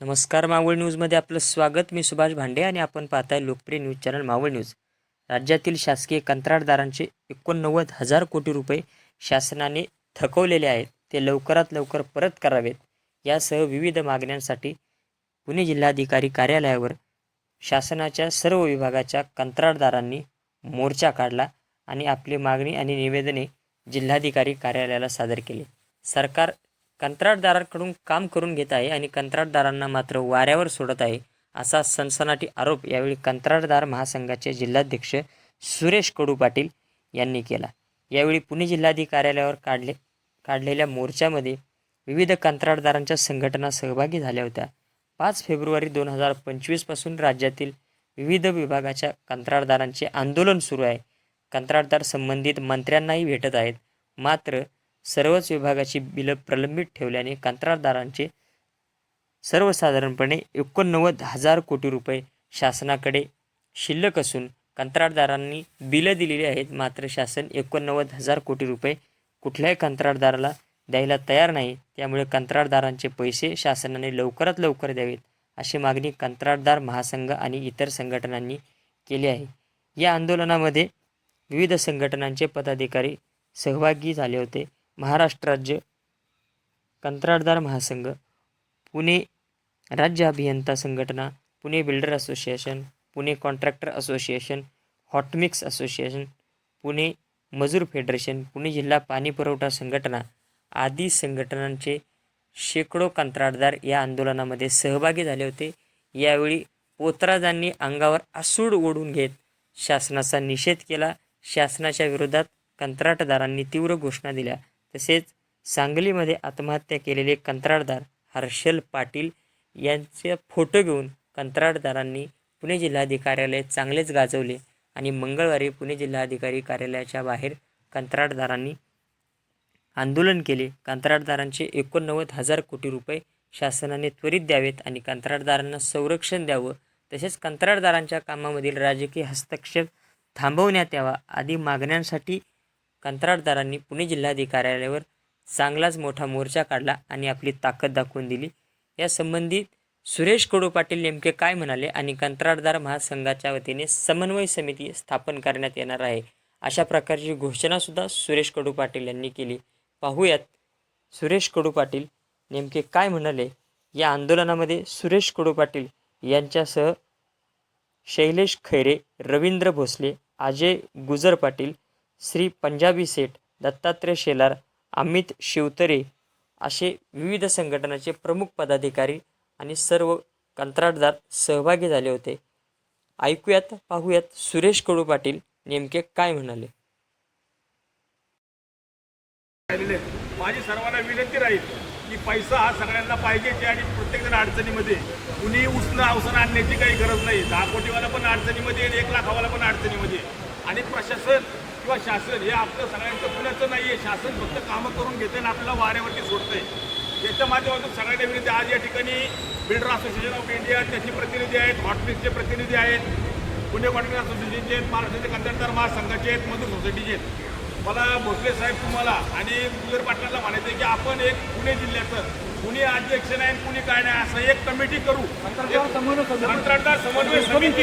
नमस्कार मावळ न्यूजमध्ये आपलं स्वागत. मी सुभाष भांडे आणि आपण पाहताय लोकप्रिय न्यूज चॅनल मावळ न्यूज. राज्यातील शासकीय कंत्राटदारांचे एकोणनव्वद हजार कोटी रुपये शासनाने थकवलेले आहेत. ते लवकरात लवकर परत करावेत. यासह विविध मागण्यांसाठी पुणे जिल्हाधिकारी कार्यालयावर शासनाच्या सर्व विभागाच्या कंत्राटदारांनी मोर्चा काढला आणि आपली मागणी आणि निवेदने जिल्हाधिकारी कार्यालयाला सादर केले. सरकार कंत्राटदारांकडून काम करून घेत आहे आणि कंत्राटदारांना मात्र वाऱ्यावर सोडत आहे असा सनसनाटी आरोप यावेळी कंत्राटदार महासंघाचे जिल्हाध्यक्ष सुरेश कडू पाटील यांनी केला. यावेळी पुणे जिल्हाधिकारी कार्यालयावर काढले काढलेल्या मोर्चामध्ये विविध कंत्राटदारांच्या संघटना सहभागी झाल्या होत्या. पाच फेब्रुवारी दोन हजार पंचवीसपासून राज्यातील विविध विभागाच्या कंत्राटदारांचे आंदोलन सुरू आहे. कंत्राटदार संबंधित मंत्र्यांनाही भेटत आहेत. मात्र सर्वच विभागाची बिलं प्रलंबित ठेवल्याने कंत्राटदारांचे सर्वसाधारणपणे एकोणनव्वद हजार कोटी रुपये शासनाकडे शिल्लक असून कंत्राटदारांनी बिलं दिलेली आहेत. मात्र शासन एकोणनव्वद हजार कोटी रुपये कुठल्याही कंत्राटदाराला द्यायला तयार नाही. त्यामुळे कंत्राटदारांचे पैसे शासनाने लवकरात लवकर द्यावेत अशी मागणी कंत्राटदार महासंघ आणि इतर संघटनांनी केली आहे. या आंदोलनामध्ये विविध संघटनांचे पदाधिकारी सहभागी झाले होते. महाराष्ट्र राज्य कंत्राटदार महासंघ पुणे राज्य अभियंता संघटना Pune builder association Pune contractor association hot mix association Pune मजूर फेडरेशन पुणे जिल्हा पाणी पुरवठा संघटना आदी संघटनांचे शेकडो कंत्राटदार या आंदोलनामध्ये सहभागी झाले होते. यावेळी पोतराजांनी अंगावर आसूड ओढून घेत शासनाचा निषेध केला. शासनाच्या विरोधात कंत्राटदारांनी तीव्र घोषणा दिल्या. तसेच सांगलीमध्ये आत्महत्या केलेले कंत्राटदार हर्षल पाटील यांचे फोटो घेऊन कंत्राटदारांनी पुणे जिल्हाधिकार्यालय चांगलेच गाजवले आणि मंगळवारी पुणे जिल्हाधिकारी कार्यालयाच्या बाहेर कंत्राटदारांनी आंदोलन केले. कंत्राटदारांचे एकोणनव्वद हजार कोटी रुपये शासनाने त्वरित द्यावेत आणि कंत्राटदारांना संरक्षण द्यावं. तसेच कंत्राटदारांच्या कामामधील राजकीय हस्तक्षेप थांबवण्यात यावा आदी मागण्यांसाठी कंत्राटदारांनी पुणे जिल्हाधिकाऱ्यालयावर चांगलाच मोठा मोर्चा काढला आणि आपली ताकद दाखवून दिली. या संबंधित सुरेश कडू पाटील नेमके काय म्हणाले आणि कंत्राटदार महासंघाच्या वतीने समन्वय समिती स्थापन करण्यात येणार आहे अशा प्रकारची घोषणासुद्धा सुरेश कडू पाटील यांनी केली. पाहूयात सुरेश कडू पाटील नेमके काय म्हणाले. या आंदोलनामध्ये सुरेश कडू पाटील यांच्यासह शैलेश खैरे रवींद्र भोसले अजय गुजर पाटील श्री पंजाबी सेठ दत्तात्रय शेलार अमित शिवतरे असे विविध संघटनाचे प्रमुख पदाधिकारी आणि सर्व कंत्राटदार सहभागी झाले होते. ऐकूयात पाहूयात सुरेश कडू पाटील नेमके काय म्हणाले. माझी सर्वांना विनंती राहील की पैसा हा सगळ्यांना पाहिजे आणि प्रत्येकजण अडचणीमध्ये कुणी उष्ण अवसर आणण्याची काही गरज नाही. दहा कोटीवाला पण अडचणीमध्ये एक लाखावाला पण अडचणीमध्ये आणि प्रशासन किंवा शासन हे आपलं सगळ्यांचं कुणाचं नाही आहे शासन फक्त कामं करून घेते आणि आपल्याला वाऱ्यावरती सोडतंय. त्याच्या माध्यमातून सगळ्यांना विनंती आहे, आज या ठिकाणी बिल्डर असोसिएशन ऑफ इंडिया त्याचे प्रतिनिधी आहेत हॉटमिक्सचे प्रतिनिधी आहेत पुणे कॉन्ट्रॅक्टर असोसिएशनचे आहेत महाराष्ट्राचे कंत्राटदार महासंघाचे आहेत मजूर सोसायटीचे आहेत. मला भोसले साहेब तुम्हाला आणि गुजर पाटलांना म्हणायचं आहे की आपण एक पुणे जिल्ह्याचं कुणी अध्यक्ष नाही आणि कुणी काय नाही असं एक कमिटी करू. कंत्राटदार समन्वय समिती.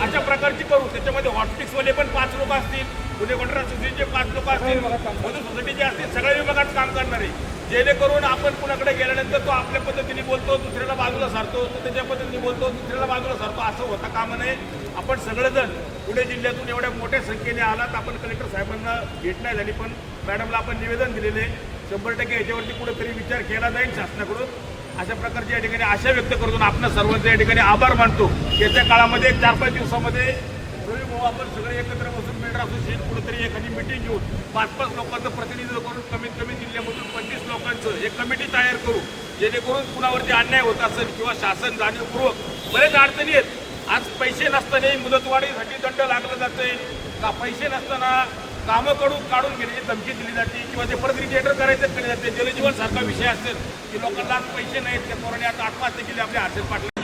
अशा प्रकारची करू. त्याच्यामध्ये हॉटपिक्सवाले पण पाच लोक असतील. पुणे कॉन्ट्रॅक्टर सोसायटीचे पाच लोक असतील मधून सोसायटीचे असतील सगळ्या विभागात काम करणारे. जेणेकरून आपण कुणाकडे गेल्यानंतर तो आपल्या पद्धतीने बोलतो दुसऱ्याला बाजूला सारतो तो त्याच्या पद्धतीने बोलतो दुसऱ्याला बाजूला सारतो असं होता कामा नये. आपण सगळेजण पुणे जिल्ह्यातून एवढ्या मोठ्या संख्येने आलात आपण कलेक्टर साहेबांना भेट नाही झाली पण मॅडमला आपण निवेदन दिलेले शंभर टक्के याच्यावरती कुठेतरी विचार केला जाईल शासनाकडून. अशा प्रकारची या ठिकाणी आशा व्यक्त करून आपण सर्वांचे या ठिकाणी आभार मानतो. येत्या काळामध्ये चार पाच दिवसामध्ये आपण सगळे एकत्र बसून बिल्डर असोसिएशन कुठेतरी एखादी मिटिंग घेऊन पाच पाच लोकांचं प्रतिनिधित्व करून कमीत कमी जिल्ह्यामधून पंचवीस लोकांचं एक कमिटी तयार करू जेणेकरून कुणावरती अन्याय होत असेल किंवा शासन जाणीवपूर्वक बरेच अडचणी आहेत. आज पैसे नसतानाही मुदतवाढीसाठी दंड लागला जाते का पैसे नसताना कामं कडून काढून घेण्याची धमकी दिली जाते किंवा ते परत रिजेटर करायचं केले जाते? जलजीवन सारखा विषय असेल की लोकांना आज पैसे नाहीत त्या पोराने आता आत्महत्या केली आपल्या हर्षद पाटील.